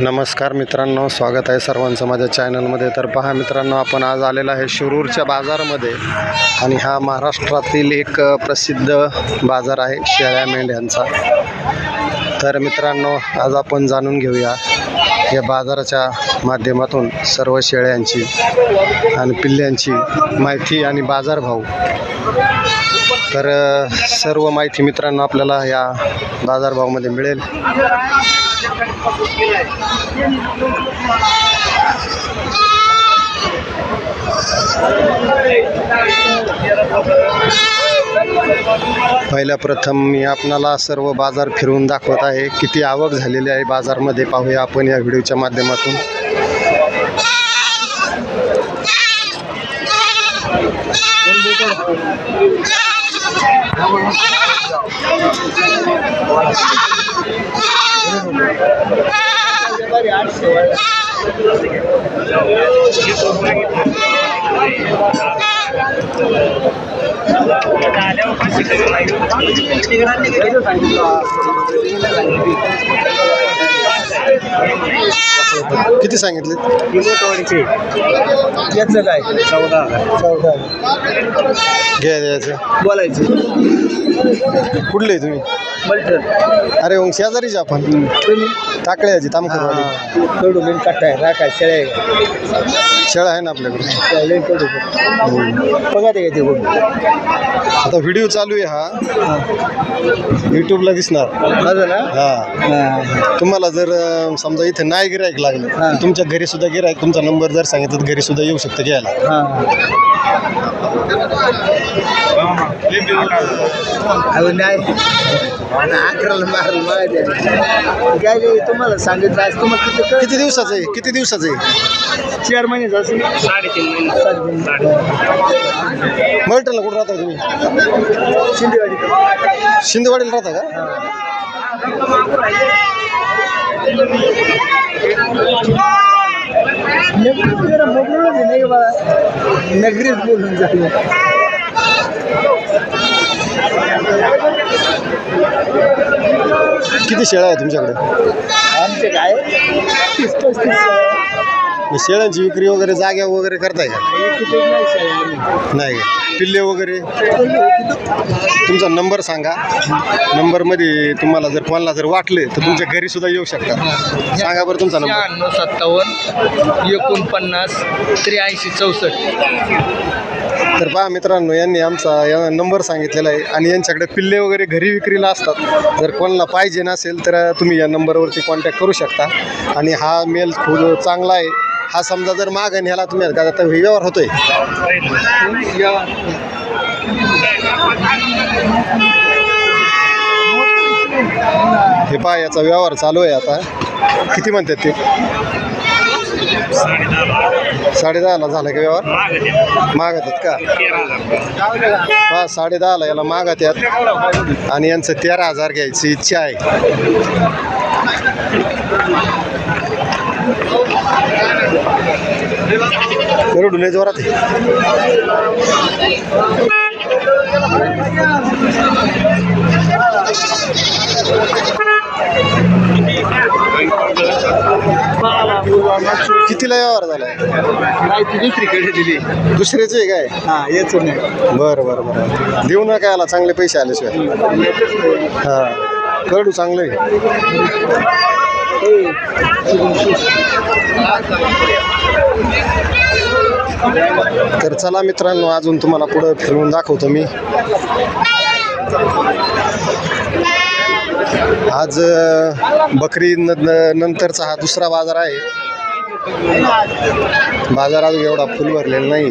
नमस्कार मित्रांनो स्वागत आहे सर्वांचं माझ्या चॅनलमध्ये. तर पहा मित्रांनो आपण आज आलेला आहे शिरूरच्या बाजारामध्ये आणि हा महाराष्ट्रातील एक प्रसिद्ध बाजार आहे शेळ्या मेंढ्यांचा. तर मित्रांनो आज आपण जाणून घेऊया या बाजाराच्या माध्यमातून सर्व शेळ्यांची आणि पिल्ल्यांची माहिती आणि बाजारभाव. तर सर्व माहिती मित्रांनो आपल्याला या बाजारभावामध्ये मिळेल. पहिल्या प्रथम मी आपणाला सर्व बाजार फिरवून दाखवत आहे. किती आवक झालेली आहे बाजारमध्ये पाहूया आपण या व्हिडिओच्या माध्यमातून. किती सांगितले याचं काय? चौदा. चौदा. घ्या द्यायचं बोलायचे. कुठले तुम्ही? अरे मग शेजारीच आपण. टाकळ्याची तामखरवाडी कडू मेन काटा आहे राखा शेळ्या शेळा आहे ना आपल्याकडे. शेळ्या कडू बघा ते ते कोण आता व्हिडिओ चालू आहे हा. यूट्यूबला दिसणार. माझं ना? हा. हा. तुम्हाला जर अं, समजा इथे नाही गिरायक लागलं हा. तुमच्या घरी सुद्धा गिरायक तुमचा नंबर जर सांगितलं तर घरी सुद्धा येऊ शकतं घ्यायला. हा. अहो नाही. अकराला मारल माहिती आहे. काय काय तुम्हाला सांगितलं आज. तुम्हाला किती किती दिवसाचं आहे? किती दिवसाचं आहे? चार महिने असेल. साडेतीन महिने. साडेतीन. मल्टनला कुठं राहता तुम्ही? शिंदेवाडी. शिंदेवाडीला राहता का? नगरीच जरा बघूनच नाही का नगरीच बोलून जाते किती शेळ्या आहे तुमच्याकडे? आमचे काय? तीस पस्तीस मग शेळ्यांची विक्री वगैरे जाग्या वगैरे करताय का? नाही पिल्ले वगैरे? तुमचा नंबर सांगा. नंबरमध्ये तुम्हाला जर कोणाला जर वाटले तर तुमच्या घरी सुद्धा येऊ शकता. सांगा बरं तुमचा नंबर. शहाण्णव सत्तावन्न एकोणपन्नास त्र्याऐंशी चौसष्ट. तर पहा मित्रांनो यांनी आमचा या नंबर सांगितलेला आहे आणि यांच्याकडे पिल्ले वगैरे घरी विक्रीला असतात. जर कोणाला पाहिजे नसेल तर तुम्ही या नंबरवरती कॉन्टॅक्ट करू शकता. आणि हा मेल खूप चांगला आहे. हा समजा जर माग ह्याला तुम्ही का आता व्यवहार होतोय. हे पहा याचा व्यवहार चालू आहे आता. किती म्हणतात ते? साडे दहाला झाला का व्यवहार? मागत आहेत का? हा साडे दहाला याला मागत आहेत आणि यांचं तेरा हजार घ्यायची इच्छा आहे. करोडून जोरात आहे. कितीला व्यवहार झालाय? नाही ती दुसरीकडे दिली. दुसऱ्याचे काय? हा याच नाही बरं बरं बरं. देऊ नका याला चांगले पैसे आल्याशिवाय. हां. करडू चांगलं. आहे तर चला मित्रांनो अजून तुम्हाला पुढं फिरवून दाखवतो मी. आज बकरी न- नंतरचा हा दुसरा बाजार आहे. बाजारात एवढा फुल भरलेला नाही.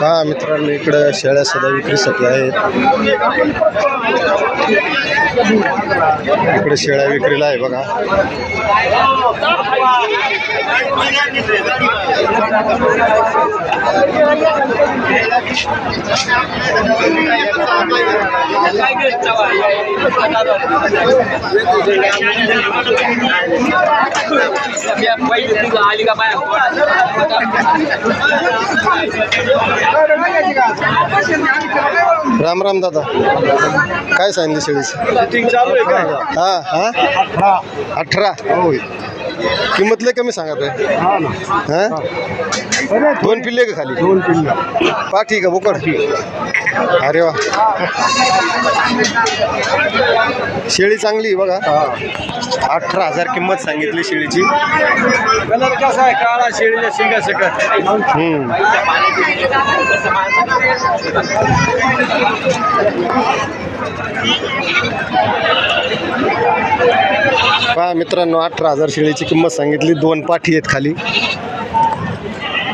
हा मित्रांनो इकडं शेळ्या सध्या विक्रीसाठी आहेत. इकडे शेळ्या विक्रीला आहे बघा. राम राम दादा। काय सांगितली शेळीची? हा हा? अठरा. किंमत लय कमी सांगत आहे हा ना. हा? दोन पिल्ले का खाली? दोन पिल्ल. पाठी का बोकड? अरे वा. शेळी चांगली आहे बघा. अठरा हजार किंमत सांगितली शेळीची. कलर कसा आहे? काळा शेळीच्या शिंगा सकट हम्म. पहा मित्रांनो अठरा हजार शेळीची किंमत सांगितली. दोन पाठी आहेत खाली.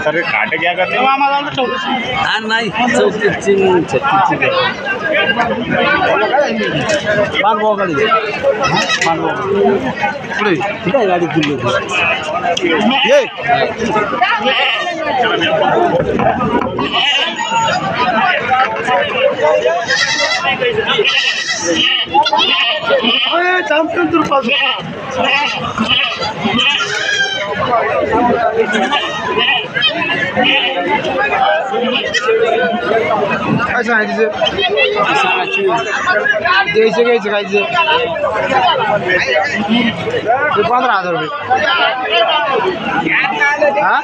अरे काट घ्या का नाही चौतीसची छत्तीसची ठीक आहे गाडी दिली ये काय सांगायचं द्यायचं घ्यायचं खायचं? ते पंधरा हजार रुपये. हा?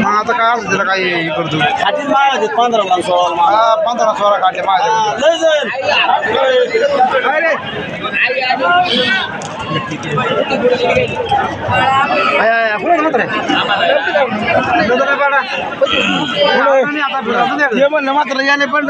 मग आता काय अर्थ त्याला काय हे करतो? पंधरा हा पंधरा सोळा काढले माझ्या लय जाईल म्हणलं मात्र याने पण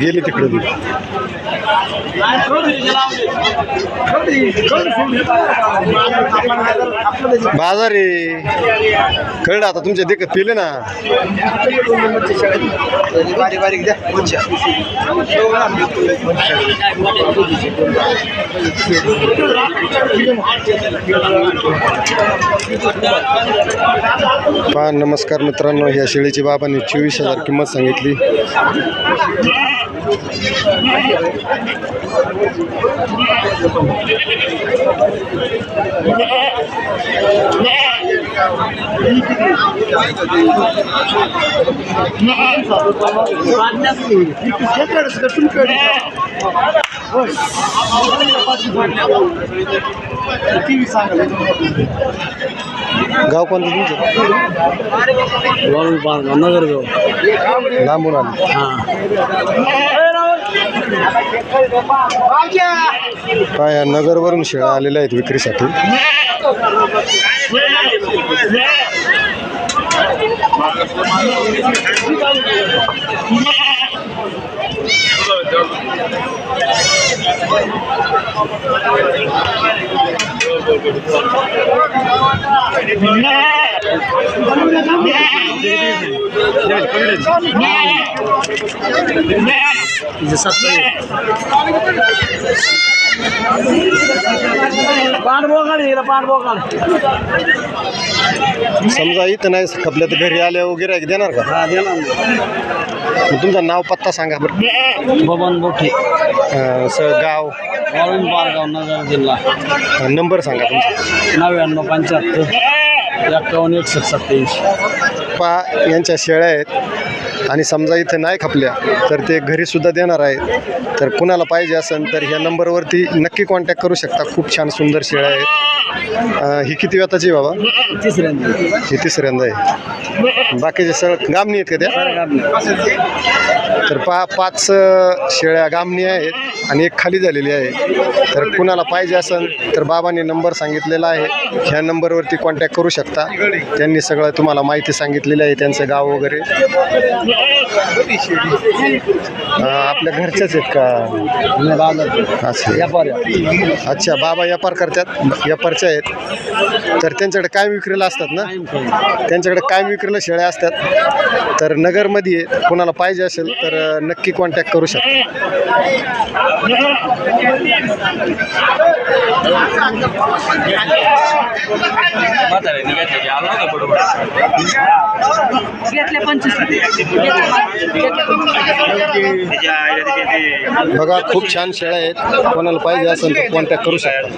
गेली तिकडे बाजार आहे. कळलं आता तुमच्या देखत पिले ना. बारीक बारीक द्या दोनशे पहा नमस्कार मित्रांनो ह्या शेळीची बाबांनी चोवीस हजार किंमत सांगितली. गाव कोणतं तुमचं? नगर लांबून आलं. हां. काय नगरवरून शेळ्या आलेल्या आहेत विक्रीसाठी? Yeah. समजा इथं नाही खपल्या तर घरी आल्या वगैरे एक देणार का? हा दे ना. मग तुमचं नाव पत्ता सांगा बरं. बबन बोठे. अं, स गाव? वाळून बारगाव नगर जिल्हा. अं, नंबर सांगा तुमचा. नव्याण्णव पंच्याहत्तर. एक्कावन्न एकसष्ट सत्याऐंशी पा यांच्या शेळ्या आहेत. आणि समजा इथं नाही खपल्या तर ते घरीसुद्धा देणार आहेत तर कुणाला पाहिजे असेल तर ह्या नंबरवरती नक्की कॉन्टॅक्ट करू शकता. खूप छान सुंदर शेळ्या आहेत. ही किती व्यताची आहे बाबा? तिसऱ्यांदा ही तिसऱ्यांदा आहे. बाकीचे सगळं गामणी आहेत का त्या? तर पा पाच शेळ्या गामणी आहेत आणि एक खाली झालेली आहे. तर कुणाला पाहिजे असेल तर बाबांनी नंबर सांगितलेला आहे. ह्या नंबरवरती कॉन्टॅक्ट करू शकता. त्यांनी सगळं तुम्हाला माहिती सांगितलेली आहे त्यांचं गाव वगैरे. आपल्या घरच्याच आहेत का? असे. अच्छा बाबा व्यापार करतात व्यापारचे आहेत. तर त्यांच्याकडे काय विक्रीला असतात ना? त्यांच्याकडे काय विक्रीला शेळ्या असतात. तर नगरमध्ये कोणाला पाहिजे असेल तर नक्की कॉन्टॅक्ट करू शकता. बघा खूप छान शेळ्या आहेत. कोणाला पाहिजे असेल तर कॉन्टॅक्ट करू शकता.